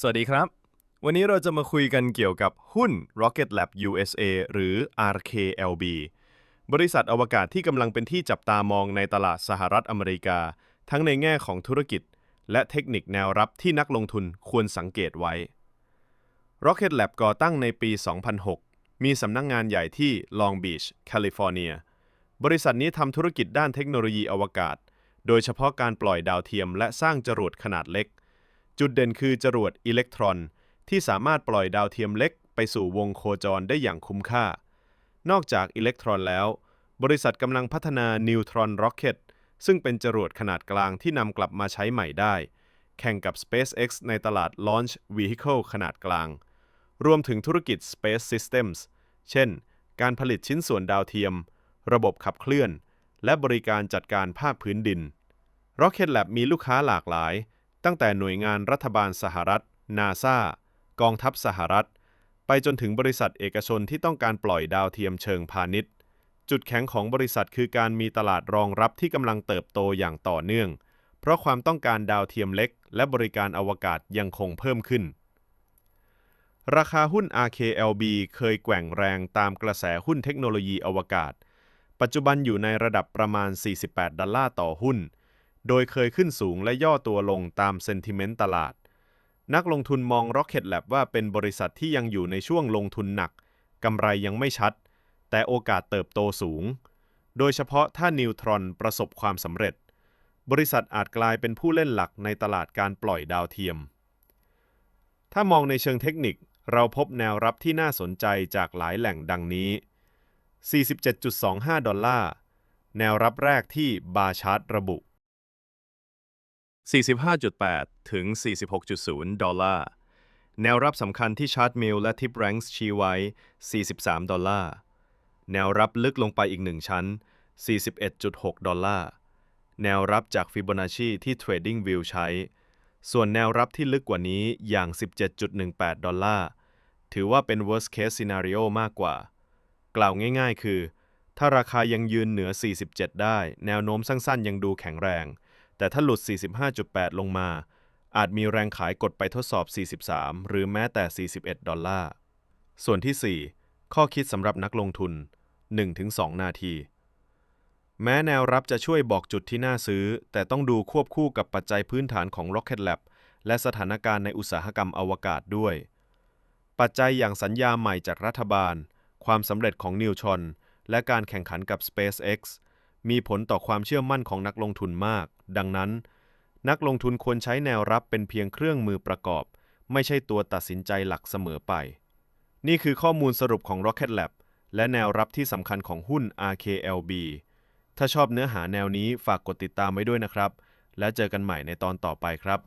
สวัสดีครับ วันนี้เราจะมาคุยกันเกี่ยวกับหุ้น Rocket Lab USA หรือ RKLB บริษัทอวกาศที่กำลังเป็นที่จับตามองในตลาดสหรัฐอเมริกา ทั้งในแง่ของธุรกิจ และเทคนิคแนวรับที่นักลงทุนควรสังเกตไว้ Rocket Lab ก่อตั้งในปี 2006 มีสำนักงงานใหญ่ที่ Long Beach แคลิฟอร์เนีย บริษัทนี้ทำธุรกิจด้านเทคโนโลยีอวกาศ โดยเฉพาะการปล่อยดาวเทียมและสร้างจรวดขนาดเล็ก จุดเด่นคือจรวดอิเล็กตรอน ที่สามารถปล่อยดาวเทียมเล็กไปสู่วงโคจรได้อย่างคุ้มค่า นอกจากอิเล็กตรอนแล้ว บริษัทกำลังพัฒนานิวตรอนร็อกเก็ตซึ่งเป็นจรวดขนาดกลางที่นำกลับมาใช้ใหม่ได้ แข่งกับ SpaceX ในตลาด Launch Vehicle ขนาดกลาง รวมถึงธุรกิจ Space Systems เช่น การผลิตชิ้นส่วนดาวเทียม ระบบขับเคลื่อน และบริการจัดการภาคพื้นดิน Rocket Lab มีลูกค้าหลากหลาย ตั้งแต่หน่วยงานรัฐบาลสหรัฐ นาซากองทัพสหรัฐ ไปจนถึงบริษัทเอกชนที่ต้องการปล่อยดาวเทียมเชิงพาณิชย์ จุดแข็งของบริษัทคือการมีตลาดรองรับที่กำลังเติบโตอย่างต่อเนื่อง เพราะความต้องการดาวเทียมเล็ก และบริการอวกาศยังคงเพิ่มขึ้น ราคาหุ้น RKLB เคยแกว่งแรงตามกระแสหุ้นเทคโนโลยีอวกาศ ปัจจุบันอยู่ในระดับประมาณ 48 ดอลลาร์ต่อหุ้น โดยเคยขึ้นสูงและย่อตัวลงตามเซนติเมนต์ตลาด นักลงทุนมอง Rocket Lab ว่าเป็นบริษัทที่ยังอยู่ในช่วงลงทุนหนัก กำไรยังไม่ชัด แต่โอกาสเติบโตสูง โดยเฉพาะถ้านิวตรอนประสบความสำเร็จ บริษัทอาจกลายเป็นผู้เล่นหลักในตลาดการปล่อยดาวเทียม ถ้ามองในเชิงเทคนิคเราพบแนวรับที่น่าสนใจจากหลายแหล่งดังนี้ 47.25 ดอลลาร์ แนวรับแรกที่บาชาร์ตระบุ 45.8 ถึง 46.0 ดอลลาร์ แนวรับสำคัญที่ชาร์ตมิลและทิปแรงส์ชี้ไว้ 43 ดอลลาร์ แนวรับลึกลงไปอีกหนึ่งชั้น 41.6 ดอลลาร์ แนวรับจากฟิโบนัชชีที่ TradingView ใช้ ส่วนแนวรับที่ลึกกว่านี้อย่าง 17.18 ดอลลาร์ ถือว่าเป็น worst case scenario มากกว่า กล่าวง่ายๆ คือ ถ้าราคายังยืนเหนือ 47 ได้ แนวโน้มสั้นๆ ยังดูแข็งแรง แต่ถ้าหลุด 45.8 ลงมา อาจมีแรงขายกดไปทดสอบ 43 หรือแม้แต่ 41 ดอลลาร์ ส่วนที่ 4 ข้อคิดสำหรับนักลงทุน 1-2 นาที แม้แนวรับจะช่วยบอกจุดที่น่าซื้อ แต่ต้องดูควบคู่กับปัจจัยพื้นฐานของ Rocket Lab และสถานการณ์ในอุตสาหกรรมอวกาศด้วย ปัจจัยอย่างสัญญาใหม่จากรัฐบาล ความสำเร็จของนิวชอนและการแข่งขันกับ SpaceX มีผลต่อความเชื่อมั่นของนักลงทุนมาก ดังนั้น นักลงทุนควรใช้แนวรับเป็นเพียงเครื่องมือประกอบ ไม่ใช่ตัวตัดสินใจหลักเสมอไป นี่คือข้อมูลสรุปของ Rocket Lab และแนวรับที่สำคัญของหุ้น RKLB ถ้าชอบเนื้อหาแนวนี้ฝากกดติดตามไว้ด้วยนะครับ และเจอกันใหม่ในตอนต่อไปครับ